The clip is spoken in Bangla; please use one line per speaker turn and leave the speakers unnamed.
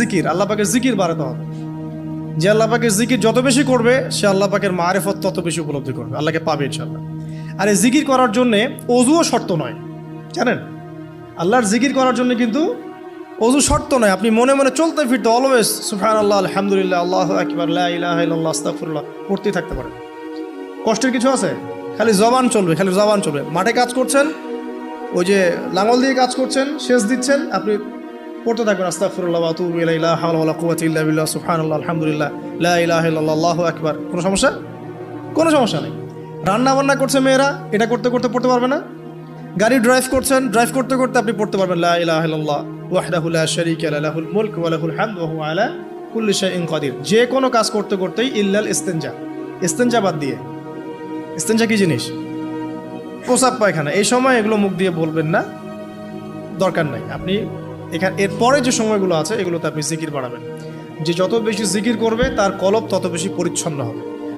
জিকির, আল্লাহ পাকের জিকির বাড়াতে হবে। যে আল্লাহ পাকের জিকির যত বেশি করবে, সে আল্লাহ পাকের মারেফত তত বেশি উপলব্ধি করবে। আল্লাহকে পাবে ইনশাল্লাহ আর এই জিকির করার জন্যে অজুও শর্ত নয়। জানেন? আল্লাহর জিকির করার জন্য কিন্তু অজু শর্ত নয়। আপনি মনে মনে চলতে ফিরতে অলওয়েজ সুফান আল্লাহ আলহামদুলিল্লাহ, আল্লাহ আকবর আল্লাহ আস্তাফুল্লাহ পড়তেই থাকতে পারেন। কষ্টের কিছু আছে? খালি জবান চলবে, খালি জবান চলবে। মাঠে কাজ করছেন, ওই যে লাঙল দিয়ে কাজ করছেন শেষ দিচ্ছেন, আপনি পড়তে থাকবেন হাওলা কুওয়াতা ইল্লা লা কোনো সমস্যা? কোনো সমস্যা নেই। রান্না বান্না করছে মেয়েরা, এটা করতে করতে পড়তে পারবে না। গাড়ি ড্রাইভ করছেন ড্রাইভ করতে করতে আপনি পড়তে পারবেন, লা লা লাহুল লাহুল যে কোনো কাজ করতে করতেই ইল্লাল ইস্তেনজা। ইস্তেনজা বাদ দিয়ে। ইস্তেনজা কি জিনিস? প্রসাব পায়খানা। এই সময় এগুলো মুখ দিয়ে বলবেন না। দরকার নাই। আপনি এখানে এরপরে যে সময়গুলো আছে, এগুলোতে আপনি জিকির বাড়াবেন। যে যত বেশি জিকির করবে, তার কলব তত বেশি পরিচ্ছন্ন হবে।